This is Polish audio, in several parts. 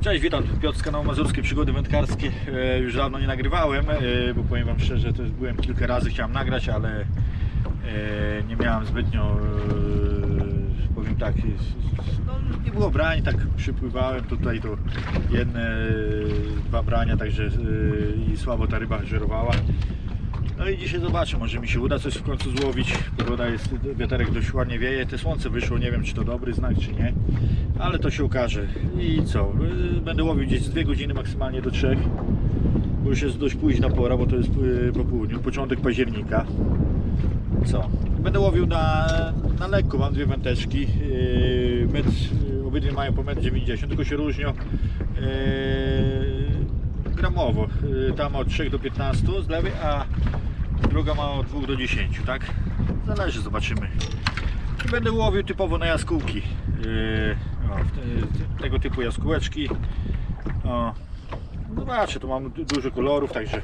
Cześć, witam, tu Piotr z kanału Mazurskie Przygody Wędkarskie. E, już dawno nie nagrywałem, e, bo powiem Wam szczerze, to już byłem kilka razy, chciałem nagrać, ale e, nie miałem zbytnio, powiem tak, no, nie było brań, tak przypływałem tutaj, to jedne, dwa brania, także i słabo ta ryba żerowała. No i dzisiaj zobaczę, może mi się uda coś w końcu złowić. Pogoda jest, wiaterek dość ładnie wieje, te słońce wyszło, nie wiem czy to dobry znak czy nie, ale to się okaże. I co, y, będę łowił gdzieś z 2 godziny maksymalnie do 3, bo już jest dość późna pora, bo to jest y, po południu, początek października. Co, będę łowił na, na lekko, mam dwie wędeczki, yy, metr, y, obydwie mają po 1,90 m, tylko się różnią. Yy, gramowo. Y, Tam od 3 do 15 z lewej, a druga ma od 2 do 10, tak? Zależy, zobaczymy. I będę łowił typowo na jaskółki. Yy, o, w te- tego typu jaskółeczki. O, zobaczę, tu mam du- dużo kolorów, także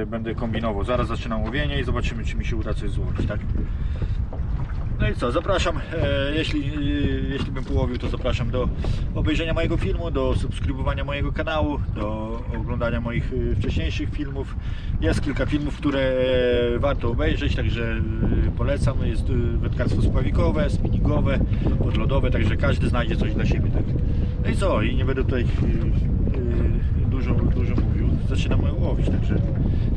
yy, będę kombinował. Zaraz zaczynam łowienie i zobaczymy, czy mi się uda coś złowić, tak? No i co, zapraszam, e, jeśli, e, jeśli bym połowił, to zapraszam do obejrzenia mojego filmu, do subskrybowania mojego kanału, do oglądania moich e, wcześniejszych filmów. Jest kilka filmów, które e, warto obejrzeć, także e, polecam. Jest e, wędkarstwo spławikowe, spinningowe, podlodowe, także każdy znajdzie coś dla siebie. Tak? No i co, i nie będę tutaj dużo, dużo mówił. Zaczynam łowić, także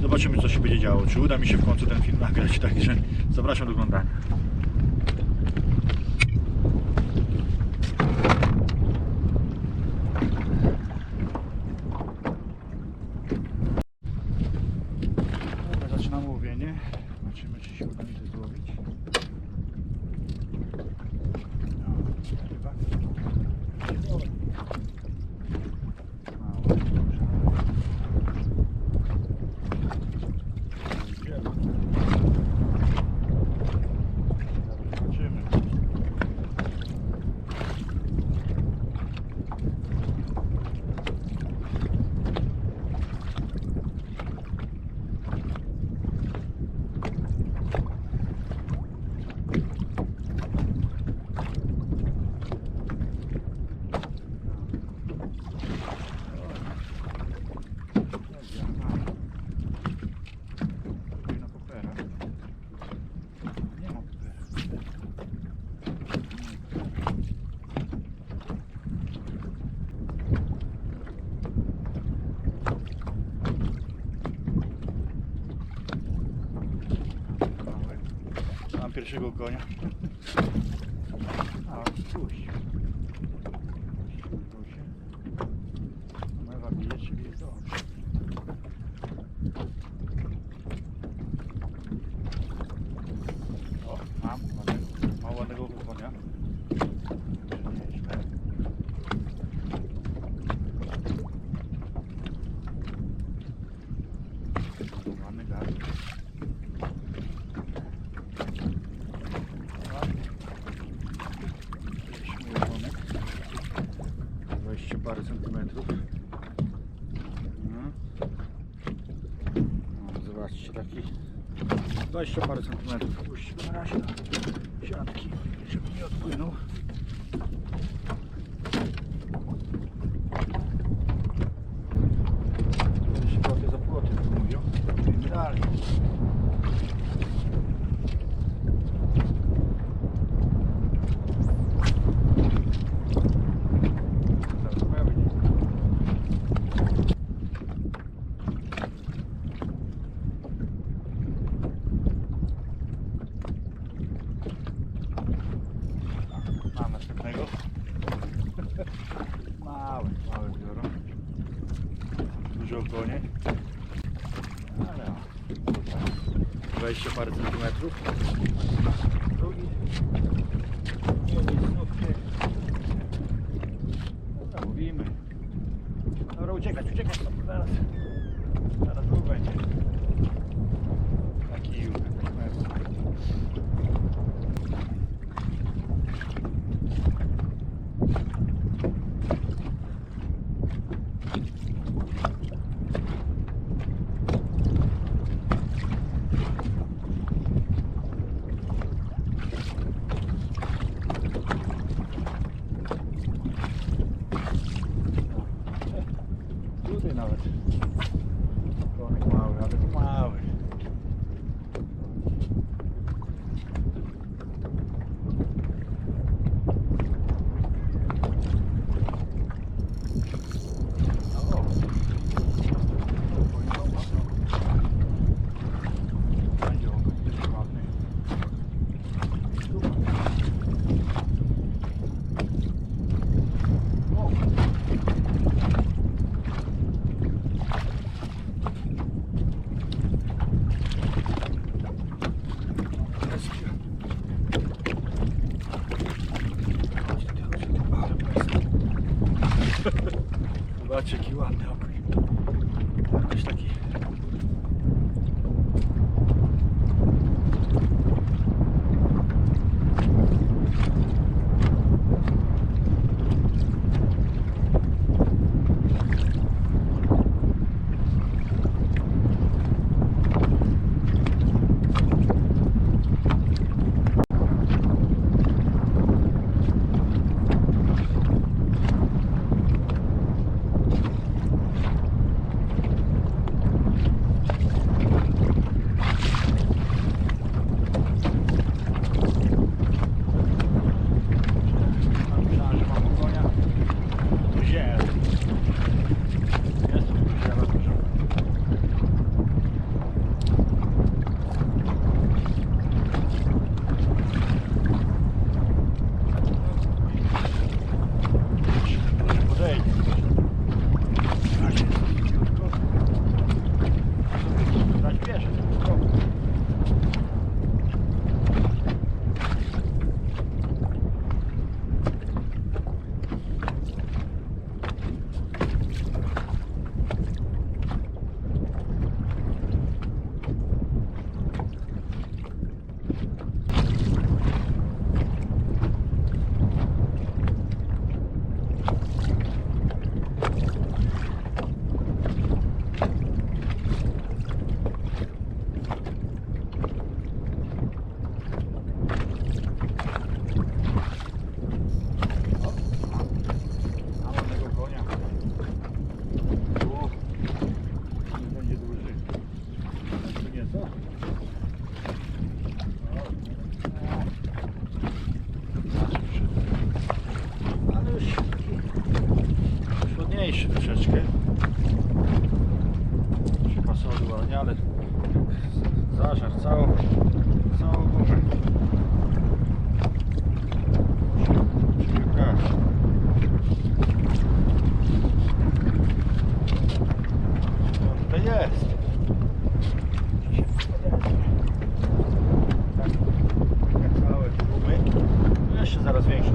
zobaczymy, co się będzie działo. Czy uda mi się w końcu ten film nagrać, także zapraszam do oglądania. Zobaczymy, czy się uda mi to złowić. No, ryba. Mało, duża. Wiele. Zaraz Zobaczymy. Powinna popera. Nie ma popera. Mały. Mam pierwszego konia. A, puść. Mewa bije, czyli jest dobrze. O, mam mam ładnego konia. Ładny gaz. Ładny. Śmiechonek. 20 parę centymetrów. Mhm. No, zobaczcie, taki 20 parę centymetrów. Puścimy na razie na siatki, żeby nie odpłynął. Będę się łapię za płoty, jak mówią. Idziemy dalej. Zaraz pojawi się. Mam następnego. Małe, małe biorą. Dużo konie. Ale o. 20 parę centymetrów. Drugi. zobaczcie jaki ładny ładnie, ale zażar całą, całą górę. Jest! Tak, tak małe gumy. Jeszcze zaraz większe.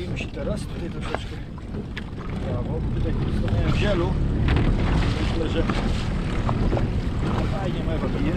Ustawimy się teraz tutaj troszeczkę prawo. Tutaj stanąłem w zielu. Myślę, że fajnie mewa bije.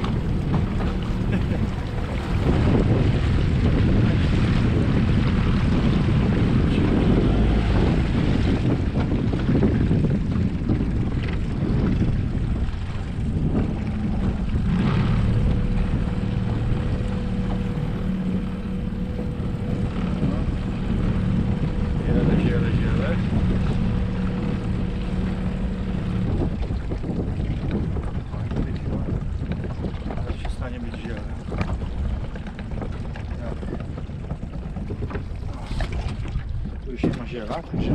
tu się naziela. Także...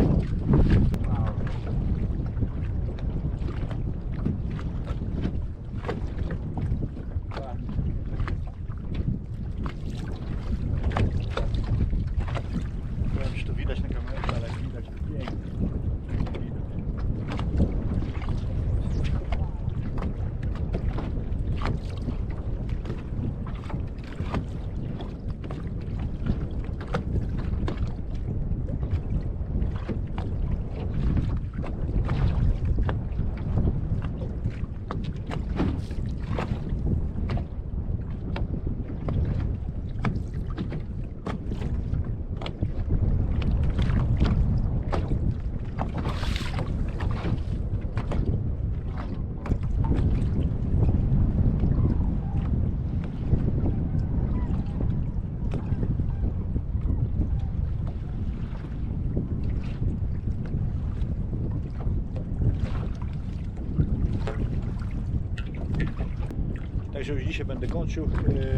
Także już dzisiaj będę kończył.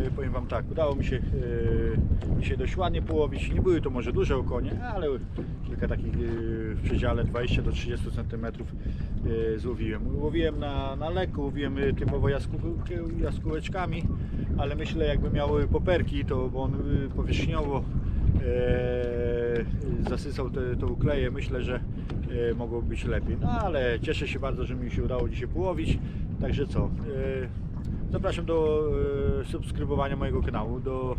E, powiem Wam tak, udało mi się e, dzisiaj dość ładnie połowić. Nie były to może duże okonie, ale kilka takich e, w przedziale 20 do 30 cm e, złowiłem. Łowiłem na, na lekko, łowiłem e, typowo jaskół, jaskółeczkami, ale myślę jakby miały poperki, to bo on e, powierzchniowo e, zasysał te, tą kleję, myślę, że e, mogło być lepiej. No ale cieszę się bardzo, że mi się udało dzisiaj połowić. Także co? E, Zapraszam do e, subskrybowania mojego kanału, do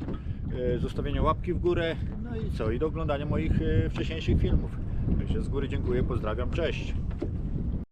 e, zostawienia łapki w górę, no i co, i do oglądania moich e, wcześniejszych filmów. Także z góry dziękuję, pozdrawiam, cześć.